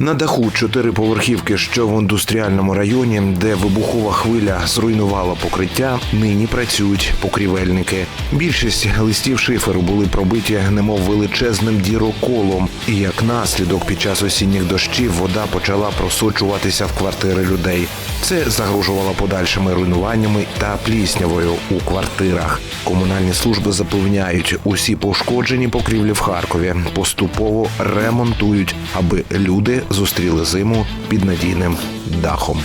На даху чотириповерхівки, що в індустріальному районі, де вибухова хвиля зруйнувала покриття, нині працюють покрівельники. Більшість листів шиферу були пробиті немов величезним діроколом, і як наслідок під час осінніх дощів вода почала просочуватися в квартири людей. Це загрожувало подальшими руйнуваннями та пліснявою у квартирах. Комунальні служби запевняють, усі пошкоджені покрівлі в Харкові поступово ремонтують, аби люди зустріли зиму під надійним дахом.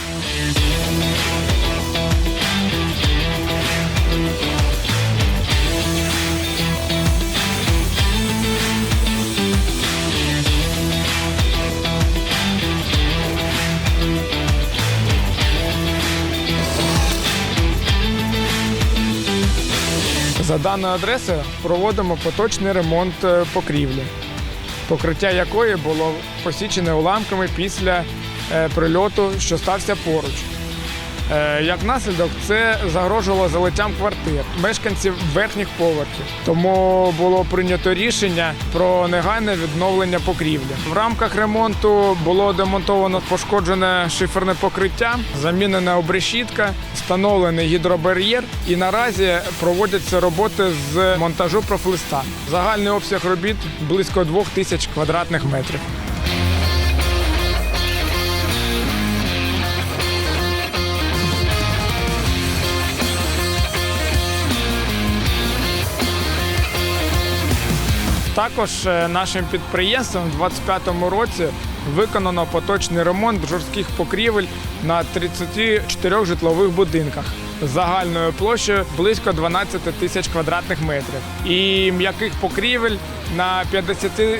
За даною адресою проводимо поточний ремонт е, покрівлі, покриття якої було посічене уламками після е, прильоту, що стався поруч. Е, Як наслідок, це загрожувало залиттям квартир мешканців верхніх поверхів. Тому було прийнято рішення про негайне відновлення покрівлі. В рамках ремонту було демонтовано пошкоджене шиферне покриття, замінена обрешітка, встановлений гідробар'єр. І наразі проводяться роботи з монтажу профлиста. Загальний обсяг робіт близько 2000 квадратних метрів. Також е, нашим підприємством у 2025 році виконано поточний ремонт жорстких покрівель на 34 житлових будинках загальною площею близько 12 тисяч квадратних метрів і м'яких покрівель на 53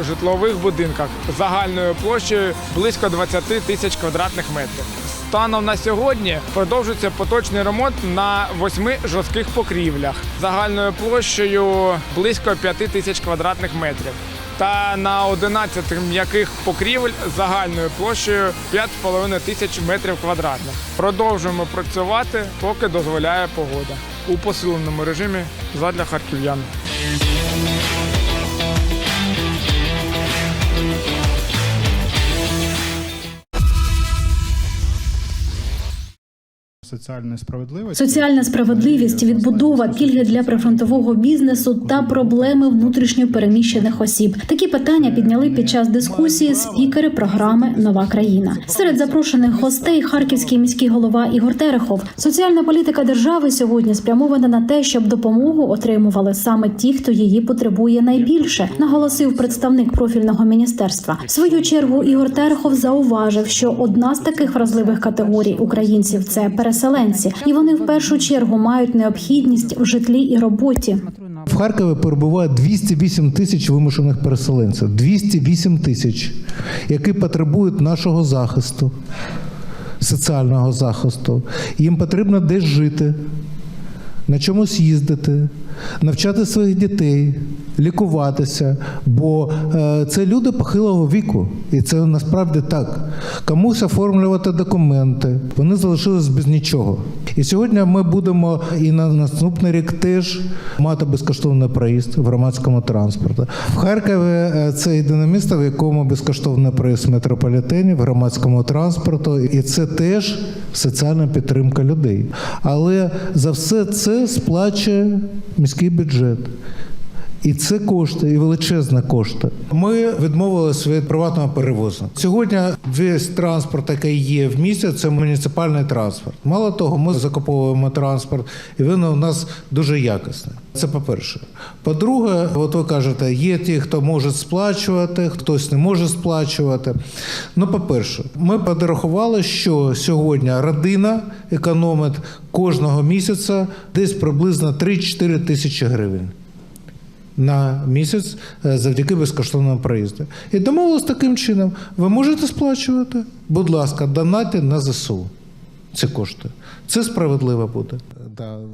житлових будинках загальною площею близько 20 тисяч квадратних метрів. Станом на сьогодні продовжується поточний ремонт на восьми жорстких покрівлях загальною площею близько 5 тисяч квадратних метрів. Та на 11 м'яких покрівель загальною площею 5,5 тисяч метрів квадратних. Продовжуємо працювати, поки дозволяє погода у посиленому режимі задля харків'ян. Соціальної справедливості. Соціальна справедливість, відбудова, пільги для прифронтового бізнесу та проблеми внутрішньо переміщених осіб. Такі питання підняли під час дискусії спікери програми Нова країна. Серед запрошених гостей харківський міський голова Ігор Терехов. Соціальна політика держави сьогодні спрямована на те, щоб допомогу отримували саме ті, хто її потребує найбільше, наголосив представник профільного міністерства. В свою чергу Ігор Терехов зауважив, що одна з таких вразливих категорій українців це переселенці, і вони в першу чергу мають необхідність в житлі і роботі. В Харкові перебуває 208 тисяч вимушених переселенців. 208 тисяч, які потребують нашого захисту, соціального захисту. Їм потрібно десь жити, на чомусь їздити, навчати своїх дітей, лікуватися. Бо е, це люди похилого віку, і це насправді так. Комусь оформлювати документи, вони залишились без нічого. І сьогодні ми будемо і на наступний рік теж мати безкоштовний проїзд в громадському транспорті. В Харкові е, це єдине місто, в якому безкоштовний проїзд в метрополітені, в громадському транспорту, і це теж соціальна підтримка людей. Але за все це сплачує міський бюджет. І це кошти, і величезні кошти. Ми відмовилися від приватного перевозу. Сьогодні весь транспорт, який є в місті, це муніципальний транспорт. Мало того, ми закуповуємо транспорт, і він у нас дуже якісний. Це по-перше. По-друге, от ви кажете, є ті, хто може сплачувати, хтось не може сплачувати. Ну, по-перше, ми підрахували, що сьогодні родина економить кожного місяця десь приблизно 3-4 тисячі гривень на місяць е, завдяки безкоштовному проїзду. І домовились таким чином: ви можете сплачувати, будь ласка, донати на ЗСУ. Ці кошти. Це справедливо буде.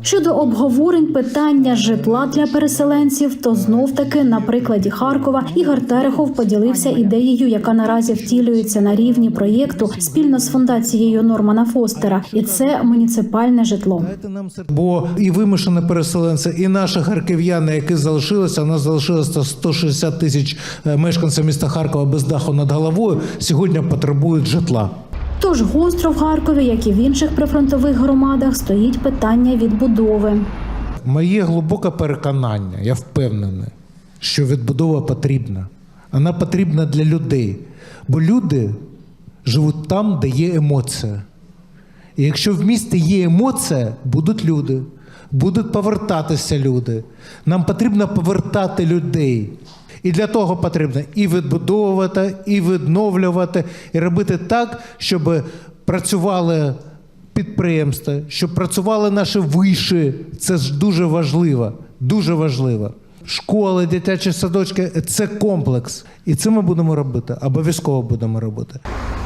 Щодо обговорень питання житла для переселенців, то знов таки на прикладі Харкова Ігор Терехов поділився ідеєю, яка наразі втілюється на рівні проєкту спільно з фундацією Нормана Фостера, і це муніципальне житло. Бо і вимушені переселенці, і наші харків'яни, які залишилися, у нас залишилося 160 тисяч е, мешканців міста Харкова без даху над головою, сьогодні потребують житла. Тож гостро в Харкові, як і в інших прифронтових громадах, стоїть питання відбудови. Моє глибоке переконання, я впевнений, що відбудова потрібна. Вона потрібна для людей. Бо люди живуть там, де є емоція. І якщо в місті є емоція, будуть люди, будуть повертатися люди. Нам потрібно повертати людей. І для того потрібно і відбудовувати, і відновлювати, і робити так, щоб працювали підприємства, щоб працювали наші виші. Це ж дуже важливо. Дуже важливо. Школи, дитячі садочки це комплекс. І це ми будемо робити. Обов'язково будемо робити.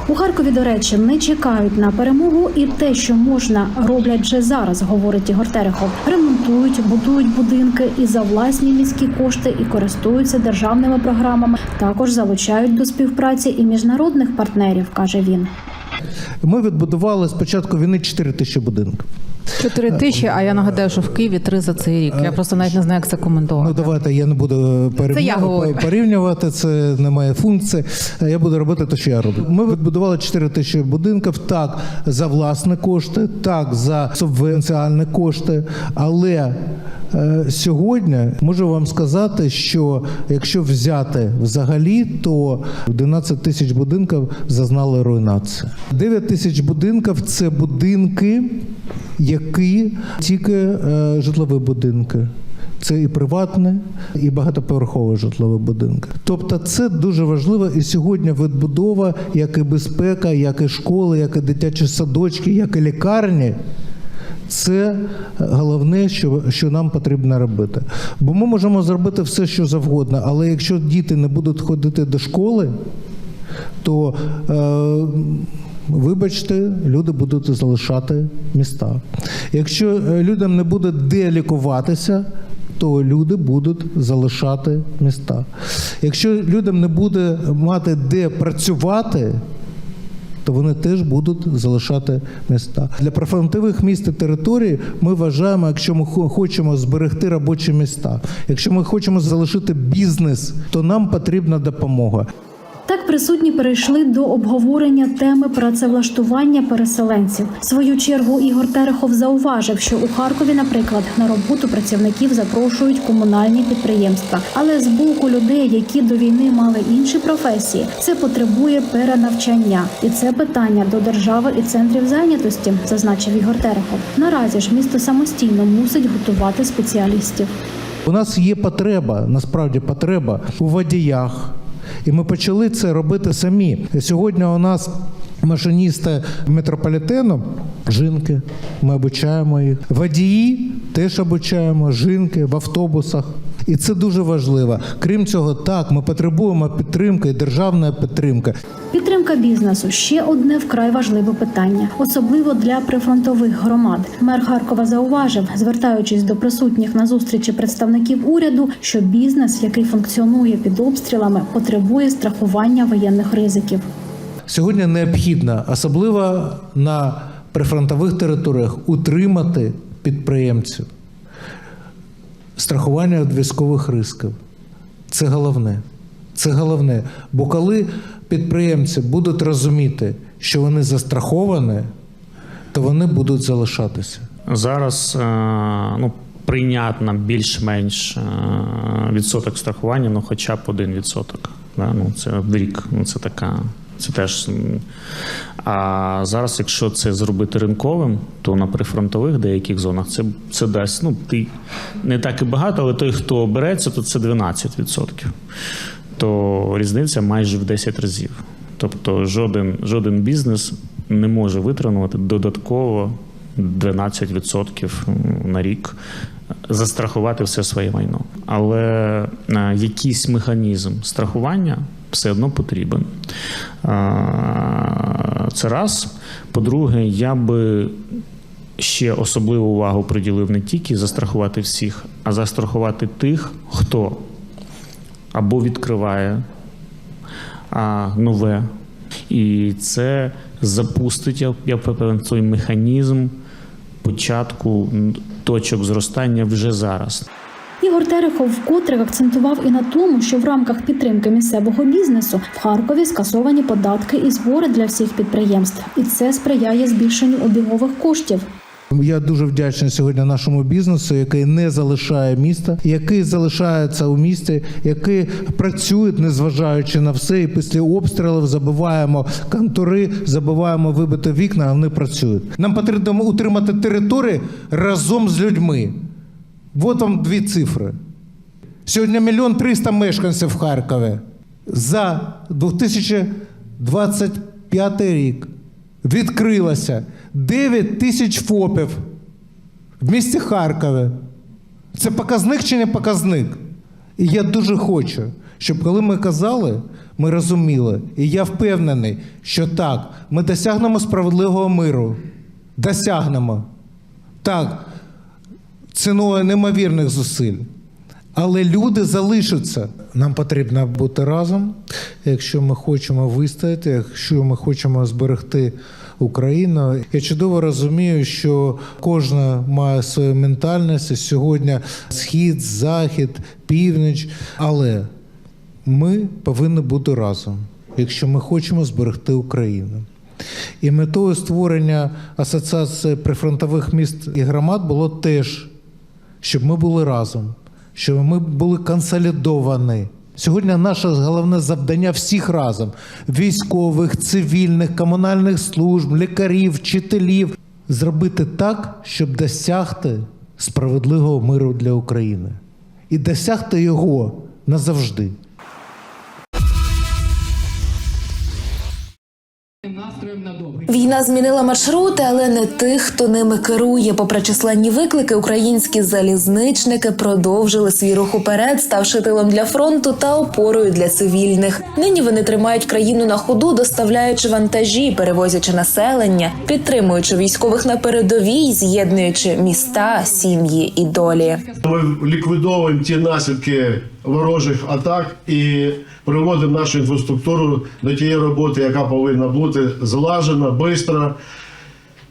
У Харкові, до речі, не чекають на перемогу, і те, що можна, роблять вже зараз, говорить Ігор Терехов. Ремонтують, будують будинки і за власні міські кошти, і користуються державними програмами. Також залучають до співпраці і міжнародних партнерів, каже він. Ми відбудували з початку війни 4 тисячі будинків. Чотири тисячі, а я нагадаю, що в Києві три за цей рік. Я просто навіть не знаю, як це Ну давайте я не буду я говорю. порівнювати, порівнювати. Це не моя функція. Я буду робити те, що я роблю. Ми відбудували 4 тисячі будинків. Так за власні кошти, так за субвенціальні кошти. Але е, сьогодні можу вам сказати, що якщо взяти взагалі, то 11 тисяч будинків зазнали руйнації. 9 тисяч будинків це будинки, які тільки е, житлові будинки. Це і приватне, і багатоповерхові житлові будинки. Тобто це дуже важливо. І сьогодні відбудова, як і безпека, як і школи, як і дитячі садочки, як і лікарні. Це головне, що, що нам потрібно робити. Бо ми можемо зробити все, що завгодно, але якщо діти не будуть ходити до школи, то е, вибачте, люди будуть залишати міста. Якщо е, людям не буде де лікуватися, то люди будуть залишати міста. Якщо людям не буде мати де працювати, то вони теж будуть залишати міста. Для прифронтових міст і територій ми вважаємо, якщо ми хо- хочемо зберегти робочі міста, якщо ми хочемо залишити бізнес, то нам потрібна допомога. Так присутні перейшли до обговорення теми працевлаштування переселенців. В свою чергу Ігор Терехов зауважив, що у Харкові, наприклад, на роботу працівників запрошують комунальні підприємства. Але з боку людей, які до війни мали інші професії, це потребує перенавчання. І це питання до держави і центрів зайнятості, зазначив Ігор Терехов. Наразі ж місто самостійно мусить готувати спеціалістів. У нас є потреба, насправді потреба у водіях. І ми почали це робити самі. Сьогодні у нас машиністи метрополітену, жінки, ми обучаємо їх. Водії теж обучаємо, жінки в автобусах. І це дуже важливо. Крім цього, так, ми потребуємо підтримки і державної підтримки. Підтримка бізнесу ще одне вкрай важливе питання, особливо для прифронтових громад. Мер Харкова зауважив, звертаючись до присутніх на зустрічі представників уряду, що бізнес, який функціонує під обстрілами, потребує страхування воєнних ризиків. Сьогодні необхідно, особливо на прифронтових територіях, утримати підприємців. Страхування від військових ризиків. Це головне. Це головне. Бо коли підприємці будуть розуміти, що вони застраховані, то вони будуть залишатися. Зараз е, ну, прийнятна більш-менш е, відсоток страхування, ну хоча б один відсоток. Да? Ну, це в рік. Ну, це така. Це теж. А зараз, якщо це зробити ринковим, то на прифронтових деяких зонах це, це дасть. Ну, ти не так і багато, але той, хто береться, то це 12%. То різниця майже в 10 разів. Тобто жоден, жоден бізнес не може витримувати додатково 12% на рік застрахувати все своє майно. Але е, якийсь механізм страхування все одно потрібен. Це раз. По-друге, я би ще особливу увагу приділив не тільки застрахувати всіх, а застрахувати тих, хто або відкриває а, нове. І це запустить, я певен, той механізм початку точок зростання вже зараз. Ігор Терехов вкотре акцентував і на тому, що в рамках підтримки місцевого бізнесу в Харкові скасовані податки і збори для всіх підприємств, і це сприяє збільшенню обігових коштів. Я дуже вдячний сьогодні нашому бізнесу, який не залишає міста, який залишається у місті, який працює, незважаючи на все. І після обстрілів забиваємо контури, забиваємо вибити вікна, а вони працюють. Нам потрібно утримати території разом з людьми. От вам дві цифри. Сьогодні мільйон триста мешканців в Харкові. За 2025 рік відкрилося 9 тисяч ФОПів в місті Харкові. Це показник чи не показник? І я дуже хочу, щоб коли ми казали, ми розуміли, і я впевнений, що так, ми досягнемо справедливого миру. Досягнемо. Так, ціною неймовірних зусиль. Але люди залишаться. Нам потрібно бути разом, якщо ми хочемо вистояти, якщо ми хочемо зберегти Україну. Я чудово розумію, що кожна має свою ментальність. Сьогодні схід, захід, північ. Але ми повинні бути разом, якщо ми хочемо зберегти Україну. І метою створення асоціації прифронтових міст і громад було теж щоб ми були разом, щоб ми були консолідовані. Сьогодні наше головне завдання всіх разом: військових, цивільних, комунальних служб, лікарів, вчителів зробити так, щоб досягти справедливого миру для України і досягти його назавжди. Війна змінила маршрути, але не тих, хто ними керує. Попри численні виклики, українські залізничники продовжили свій рух уперед, ставши тилом для фронту та опорою для цивільних. Нині вони тримають країну на ходу, доставляючи вантажі, перевозячи населення, підтримуючи військових на передовій, з'єднуючи міста, сім'ї і долі. Ми ліквідовуємо ті наслідки ворожих атак і приводимо нашу інфраструктуру до тієї роботи, яка повинна бути злажена, швидко.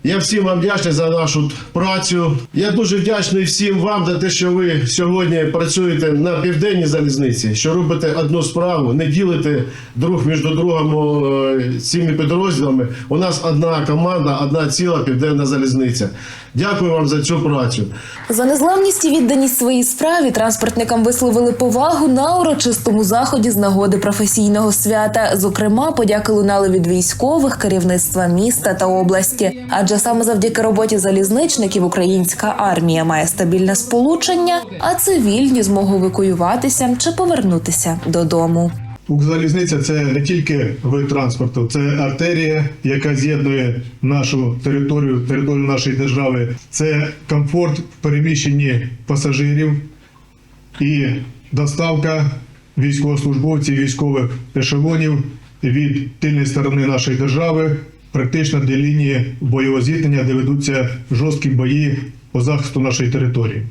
Я всім вам вдячний за нашу працю. Я дуже вдячний всім вам за те, що ви сьогодні працюєте на південній залізниці, що робите одну справу, не ділите друг між другом е, цими підрозділами. У нас одна команда, одна ціла південна залізниця. Дякую вам за цю працю. За незламність і відданість своїй справі транспортникам висловили повагу на урочистому заході з нагоди професійного свята. Зокрема, подяки лунали від військових, керівництва міста та області. Адже саме завдяки роботі залізничників українська армія має стабільне сполучення, а цивільні змогу евакуюватися чи повернутися додому. Укрзалізниця це не тільки вид транспорту, це артерія, яка з'єднує нашу територію, територію нашої держави. Це комфорт в переміщенні пасажирів і доставка військовослужбовців, військових ешелонів від тильної сторони нашої держави, практично до лінії бойового зіткнення, де ведуться жорсткі бої по захисту нашої території.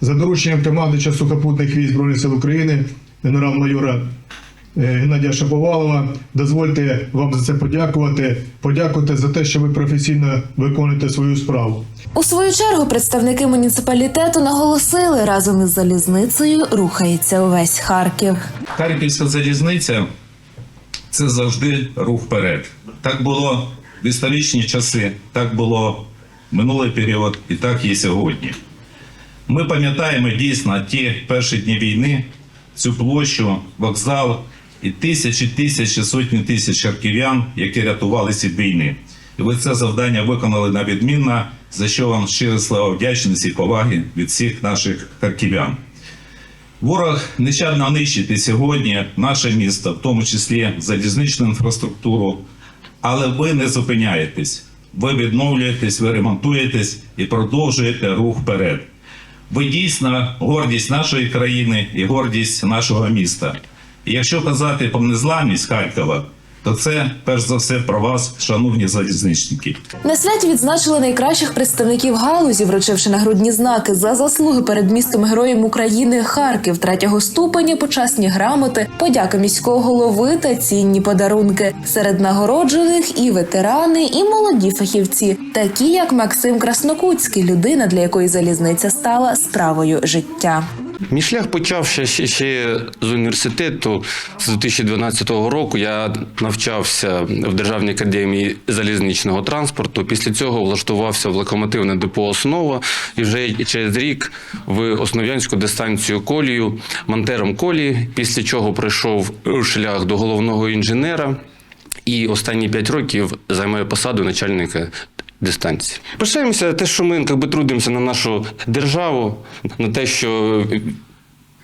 За дорученням командувача сухопутних військ Збройних сил України, генерал-майора Геннадія Шаповалова. Дозвольте вам за це подякувати. Подякувати за те, що ви професійно виконуєте свою справу. У свою чергу представники муніципалітету наголосили, разом із залізницею рухається увесь Харків. Харківська залізниця це завжди рух вперед. Так було в історичні часи, так було в минулий період і так є сьогодні. Ми пам'ятаємо дійсно ті перші дні війни, цю площу, вокзал і тисячі, тисячі, сотні тисяч харків'ян, які рятувалися від війни. І ви це завдання виконали на відмінно, за що вам щиро слава вдячності і поваги від всіх наших харків'ян. Ворог нещадно нищить і сьогодні наше місто, в тому числі залізничну інфраструктуру. Але ви не зупиняєтесь. Ви відновлюєтесь, ви ремонтуєтесь і продовжуєте рух вперед. Ви дійсно гордість нашої країни і гордість нашого міста. Якщо казати про незламність Харкова, то це перш за все про вас, шановні залізничники. На святі відзначили найкращих представників галузі, вручивши нагрудні знаки за заслуги перед містом Героєм України Харків третього ступеня, почасні грамоти, подяка міського голови та цінні подарунки. Серед нагороджених і ветерани, і молоді фахівці, такі як Максим Краснокутський, людина, для якої залізниця стала справою життя. Мій шлях почався ще, ще з університету з 2012 року. Я навчався в Державній академії залізничного транспорту. Після цього влаштувався в локомотивне депо Основа і вже через рік в Основ'янську дистанцію колію монтером колії. Після чого пройшов шлях до головного інженера. І останні п'ять років займаю посаду начальника дистанції. Пишаємося те, що ми якби, трудимося на нашу державу, на те, що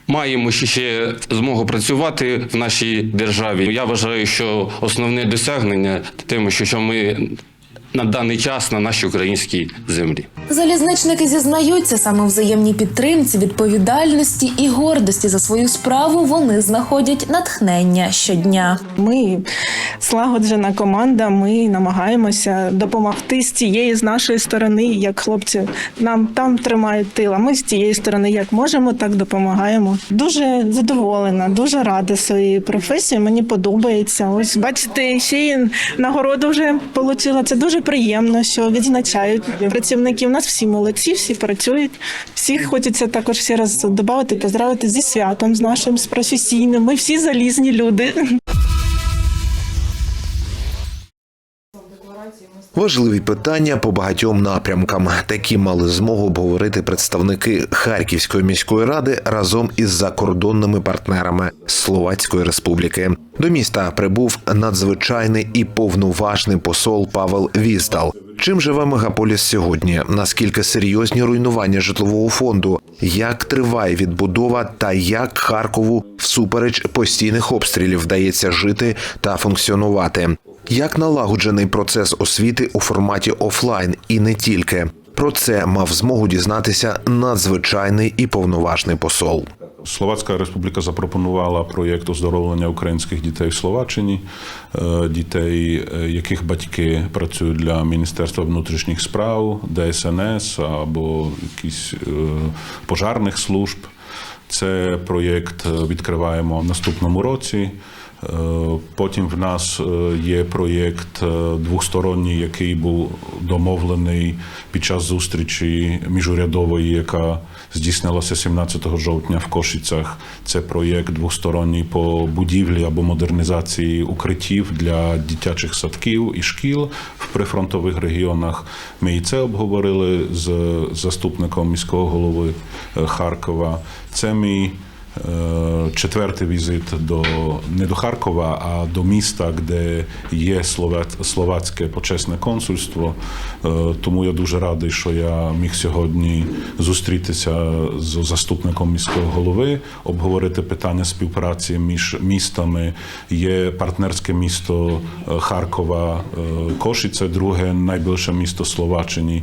маємо ще, змогу працювати в нашій державі. Я вважаю, що основне досягнення тим, що ми на даний час на нашій українській землі. Залізничники зізнаються саме взаємній підтримці, відповідальності і гордості за свою справу. Вони знаходять натхнення щодня. Ми злагоджена команда. Ми намагаємося допомогти з цієї з нашої сторони, як хлопці нам там тримають тил. А ми з тієї сторони, як можемо, так допомагаємо. Дуже задоволена, дуже рада своєю професією. Мені подобається. Ось бачите, ще й нагороду вже отримала. Це дуже приємно, що відзначають працівників. У нас всі молодці, всі працюють. Всіх хочеться також ще раз додати, поздравити зі святом, з нашим з професійним. Ми всі залізні люди. Важливі питання по багатьом напрямкам. Такі мали змогу обговорити представники Харківської міської ради разом із закордонними партнерами Словацької Республіки. До міста прибув надзвичайний і повноважний посол Павел Віздал. Чим живе мегаполіс сьогодні? Наскільки серйозні руйнування житлового фонду? Як триває відбудова та як Харкову всупереч постійних обстрілів вдається жити та функціонувати? Як налагоджений процес освіти у форматі офлайн і не тільки про це мав змогу дізнатися надзвичайний і повноважний посол. Словацька республіка запропонувала проєкт оздоровлення українських дітей в Словаччині, е, дітей, е, яких батьки працюють для Міністерства внутрішніх справ, ДСНС або якісь е, пожарних служб. Це проєкт відкриваємо в наступному році. Е, Потім в нас е, є проєкт е, двосторонній, який був домовлений під час зустрічі міжурядової, яка здійснилася 17 жовтня в Кошицях. Це проєкт двосторонній по будівлі або модернізації укриттів для дитячих садків і шкіл в прифронтових регіонах. Ми і це обговорили з заступником міського голови Харкова. Це мій Четвертий візит до не до Харкова, а до міста, де є словац- словацьке почесне консульство. Е, Тому я дуже радий, що я міг сьогодні зустрітися з заступником міського голови, обговорити питання співпраці між містами. Є партнерське місто е, Харкова, е, Кошице, друге найбільше місто Словаччини.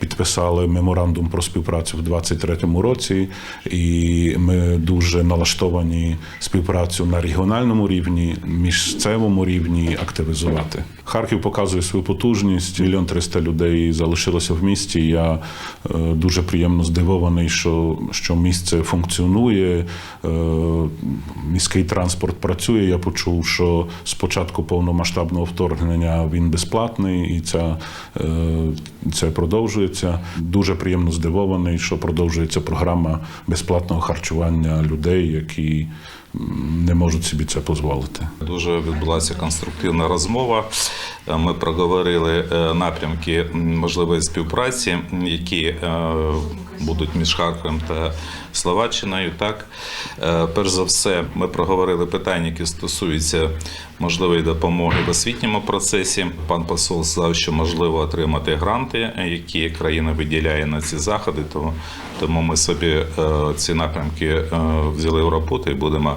Підписали меморандум про співпрацю в 2023 році, і ми дуже налаштовані співпрацю на регіональному рівні, місцевому рівні активізувати. Харків показує свою потужність. Мільйон триста людей залишилося в місті. Я е, дуже приємно здивований, що, що місце функціонує. е, Міський транспорт працює. Я почув, що з початку повномасштабного вторгнення він безплатний, і ця, е, це продовжується. Дуже приємно здивований, що продовжується програма безплатного харчування людей, які не можуть собі це дозволити. Дуже відбулася конструктивна розмова. Ми проговорили е, напрямки можливої співпраці, які е, будуть між Харковом та Словаччиною. Так, Е, перш за все, ми проговорили питання, які стосуються можливої допомоги в освітньому процесі. Пан посол сказав, що можливо отримати гранти, які країна виділяє на ці заходи. Тому, ми собі ці напрямки взяли в роботу і будемо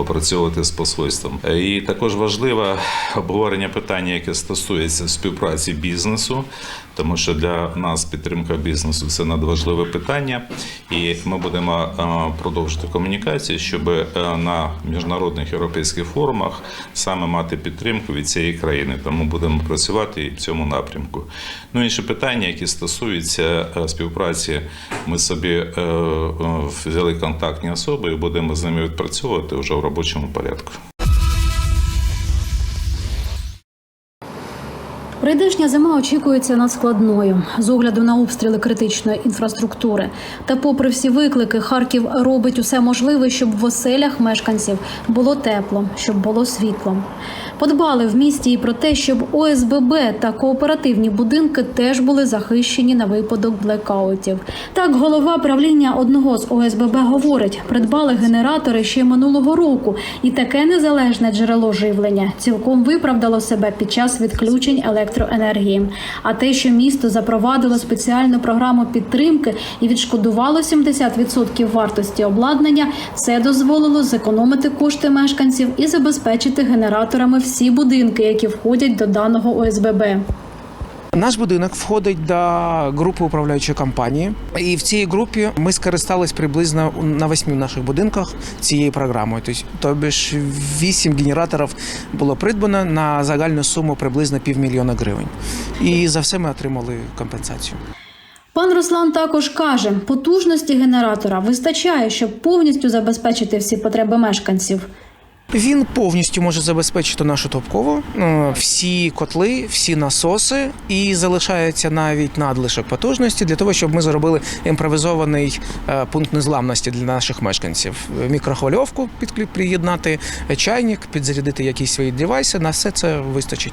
опрацьовувати з посольством. І також важливе обговорення питання, яке стосується співпраці бізнесу, тому що для нас підтримка бізнесу це надважливе питання, і ми будемо е, продовжити комунікацію, щоб е, на міжнародних європейських форумах саме мати підтримку від цієї країни. Тому будемо працювати і в цьому напрямку. Ну інші питання, які стосуються е, співпраці, ми собі е, е, взяли контактні особи і будемо з ними відпрацьовувати вже в робочому порядку. Прийдешня зима очікується надскладною з огляду на обстріли критичної інфраструктури. Та, попри всі виклики, Харків робить усе можливе, щоб в оселях мешканців було тепло, щоб було світло. Подбали в місті і про те, щоб ОСББ та кооперативні будинки теж були захищені на випадок блекаутів. Так, голова правління одного з ОСББ говорить: придбали генератори ще минулого року, і таке незалежне джерело живлення цілком виправдало себе під час відключень електроенергії. А те, що місто запровадило спеціальну програму підтримки і відшкодувало 70% вартості обладнання, це дозволило зекономити кошти мешканців і забезпечити генераторами всі будинки, які входять до даного ОСББ. Наш будинок входить до групи управляючої компанії, і в цій групі ми скористались приблизно на восьми наших будинках цією програмою. Тобто, ж вісім генераторів було придбано на загальну суму приблизно півмільйона гривень. І за все ми отримали компенсацію. Пан Руслан також каже, потужності генератора вистачає, щоб повністю забезпечити всі потреби мешканців. Він повністю може забезпечити нашу топкову, е, всі котли, всі насоси, і залишається навіть надлишок потужності для того, щоб ми зробили імпровізований е, пункт незламності для наших мешканців. Мікрохвильовку підкліп приєднати, чайник, підзарядити якісь свої девайси. На все це вистачить.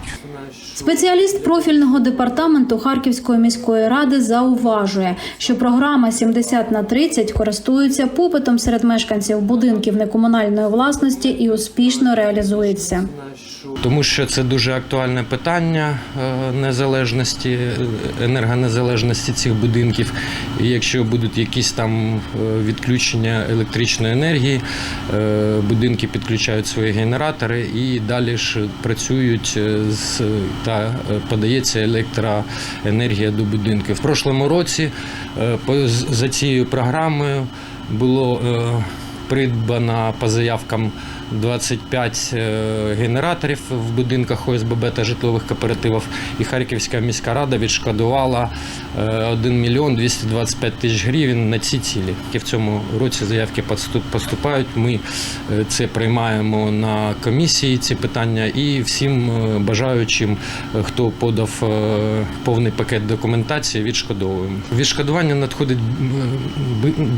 Спеціаліст профільного департаменту Харківської міської ради зауважує, що програма 70 на 30 користується попитом серед мешканців будинків некомунальної власності і успішно реалізується. Тому що це дуже актуальне питання е, незалежності, е, енергонезалежності цих будинків. І якщо будуть якісь там е, відключення електричної енергії, будинки підключають свої генератори і далі ж працюють з та подається електроенергія до будинків. В прошлому році за цією програмою було придбано по заявкам 25 е, генераторів в будинках ОСББ та житлових кооперативів. І Харківська міська рада відшкодувала е, 1 мільйон 225 тисяч гривень на ці цілі. В цьому році заявки поступають. Ми е, це приймаємо на комісії ці питання і всім е, бажаючим, е, хто подав е, повний пакет документації, відшкодовуємо. Відшкодування надходить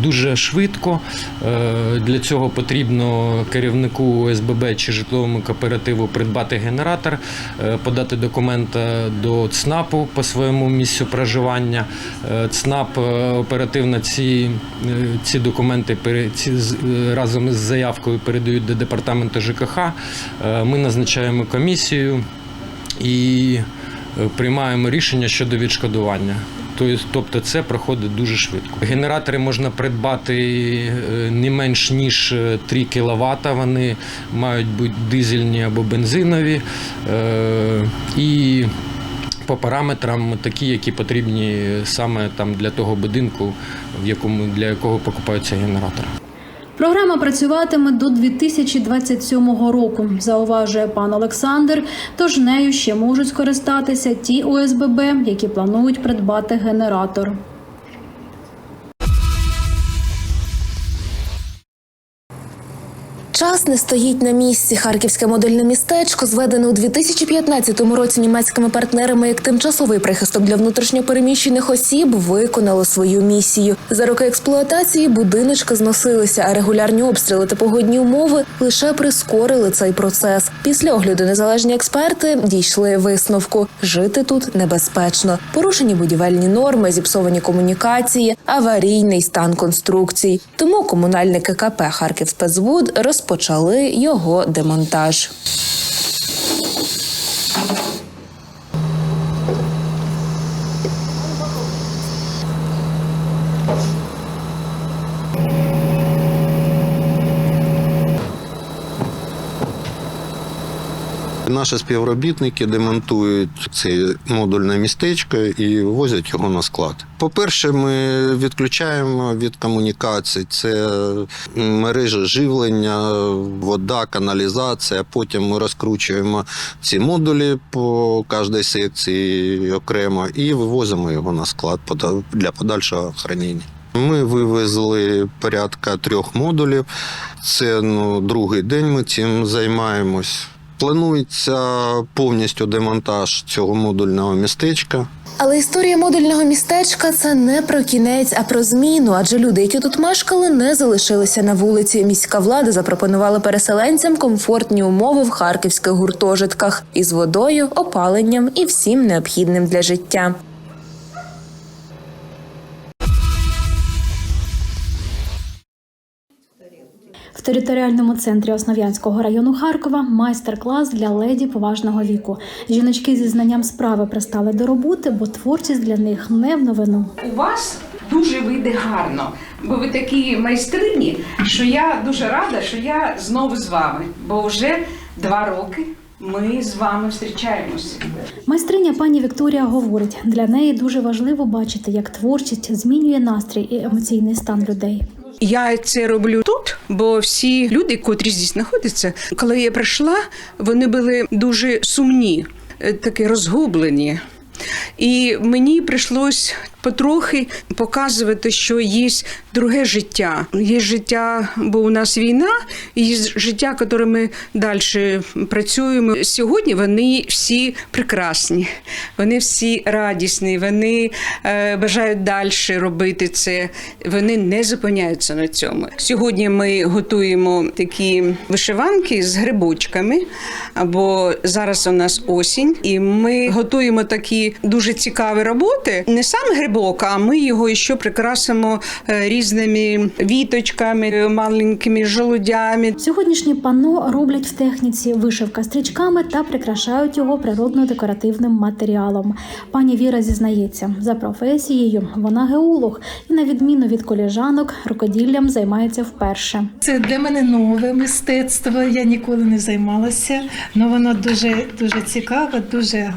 дуже швидко. Е, Для цього потрібно керівнику ОСББ чи житловому кооперативу придбати генератор, е, подати документ е, до ЦНАПу по своєму місцю проживання. Е, ЦНАП оперативно ці, ці документи ці, з- разом із заявкою передають до департаменту ЖКХ. Ми назначаємо комісію і приймаємо рішення щодо відшкодування. Тобто- це проходить дуже швидко. Генератори можна придбати е, не менш ніж 3 кВт. Вони мають бути дизельні або бензинові. Е, І по параметрам такі, які потрібні саме там для того будинку, в якому для якого покупаються генератори. Програма працюватиме до 2027 року, зауважує пан Олександр. Тож нею ще можуть скористатися ті ОСББ, які планують придбати генератор. Час не стоїть на місці. Харківське модельне містечко, зведене у 2015 році німецькими партнерами як тимчасовий прихисток для внутрішньопереміщених осіб, виконало свою місію. За роки експлуатації будиночки зносилися, а регулярні обстріли та погодні умови лише прискорили цей процес. Після огляду незалежні експерти дійшли висновку: жити тут небезпечно. Порушені будівельні норми, зіпсовані комунікації, аварійний стан конструкцій. Тому комунальники КП Харків Спецвуд розпочали його демонтаж. Наші співробітники демонтують це модульне містечко і вивозять його на склад. По-перше, ми відключаємо від комунікацій. Це мережі живлення, вода, каналізація. Потім ми розкручуємо ці модулі по кожній секції окремо і вивозимо його на склад для подальшого хранення. Ми вивезли порядка трьох модулів. Це ну, другий день ми цим займаємось. Планується повністю демонтаж цього модульного містечка. Але історія модульного містечка це не про кінець, а про зміну. Адже люди, які тут мешкали, не залишилися на вулиці. Міська влада запропонувала переселенцям комфортні умови в харківських гуртожитках із водою, опаленням і всім необхідним для життя. В територіальному центрі Основ'янського району Харкова майстер-клас для леді поважного віку. Жіночки зі знанням справи пристали до роботи, бо творчість для них не в новину. У вас дуже вийде гарно, бо ви такі майстрині, що я дуже рада, що я знову з вами, бо вже два роки ми з вами зустрічаємося. Майстриня пані Вікторія говорить, для неї дуже важливо бачити, як творчість змінює настрій і емоційний стан людей. Я це роблю тут, бо всі люди, котрі здесь знаходяться, коли я прийшла, вони були дуже сумні, е, такі розгублені. І мені прийшлось потрохи показувати, що є друге життя. Є життя, бо у нас війна, і є життя, яке ми далі працюємо. Сьогодні вони всі прекрасні, вони всі радісні, вони е, бажають далі робити це. Вони не зупиняються на цьому. Сьогодні ми готуємо такі вишиванки з грибочками, бо зараз у нас осінь, і ми готуємо такі дуже цікаві роботи. Не сам грибок, а ми його ще прикрасимо е, різними віточками, е, маленькими жолудями. Сьогоднішнє панно роблять в техніці вишивка стрічками та прикрашають його природно-декоративним матеріалом. Пані Віра зізнається, за професією вона геолог і, на відміну від коліжанок, рукоділлям займається вперше. Це для мене нове мистецтво. Я ніколи не займалася, але воно дуже дуже цікаве, дуже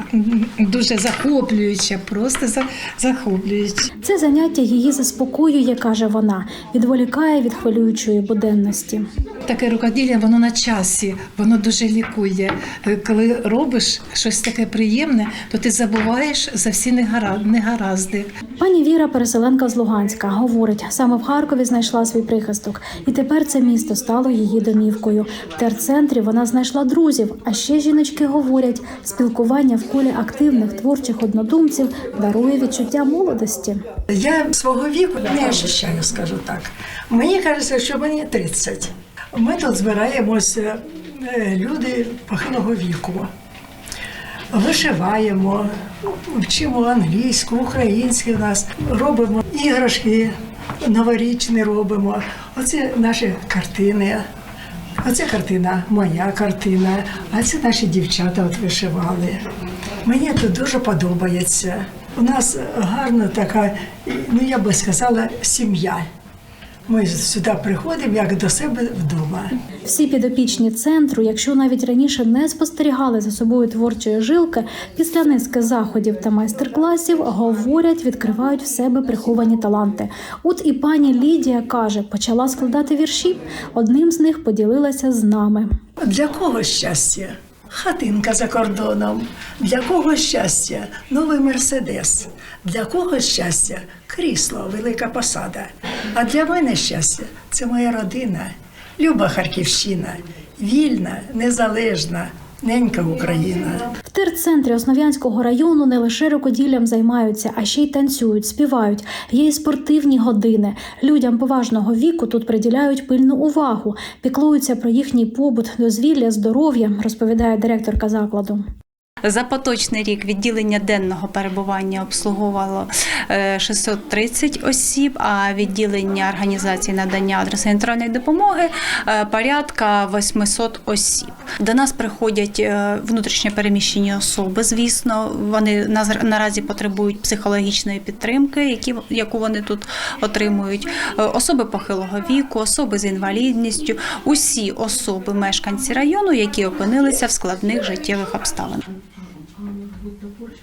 дуже захоплююче, просто за- захоплююче. Це заняття її заспокоює, каже вона, відволікає від хвилюючої буденності. Таке рукоділля, воно на часі, воно дуже лікує. Е, Коли робиш щось таке приємне, то ти забуваєш за всі негара- негаразди. Пані Віра, переселенка з Луганська, говорить, саме в Харкові знайшла свій прихисток, і тепер це місто стало її домівкою. В терцентрі вона знайшла друзів. А ще жіночки говорять, спілкування в колі активних творчих однодумців дарує відчуття молодості. Я свого віку не ощущаю, скажу так. Мені кажеться, що мені 30. Ми тут збираємося, е, люди похилого віку. Вишиваємо, вчимо англійську, українську у нас, робимо іграшки новорічні робимо. Оце наші картини. Оце картина, моя картина, а це наші дівчата от вишивали. Мені тут дуже подобається. У нас гарна така, ну я би сказала, сім'я. Ми сюди приходимо як до себе вдома. Всі підопічні центру, якщо навіть раніше не спостерігали за собою творчої жилки, після низки заходів та майстер-класів говорять, відкривають в себе приховані таланти. От і пані Лідія каже, почала складати вірші. Одним з них поділилася з нами. Для кого щастя? Хатинка за кордоном. Для кого щастя? Новий мерседес. Для кого щастя? Крісло, велика посада. А для мене щастя це моя родина, люба Харківщина, вільна, незалежна, ненька Україна. В терцентрі Основ'янського району не лише рукоділлям займаються, а ще й танцюють, співають. Є й спортивні години. Людям поважного віку тут приділяють пильну увагу, піклуються про їхній побут, дозвілля, здоров'я, розповідає директорка закладу. За поточний рік відділення денного перебування обслуговувало е, 630 осіб, а відділення організації надання адресної інтернетної допомоги е, порядка 800 осіб. До нас приходять е, внутрішньо переміщені особи. Звісно, вони наразі потребують психологічної підтримки, які яку вони тут отримують. Е, Особи похилого віку, особи з інвалідністю, усі особи мешканці району, які опинилися в складних життєвих обставинах. Вот будто порчі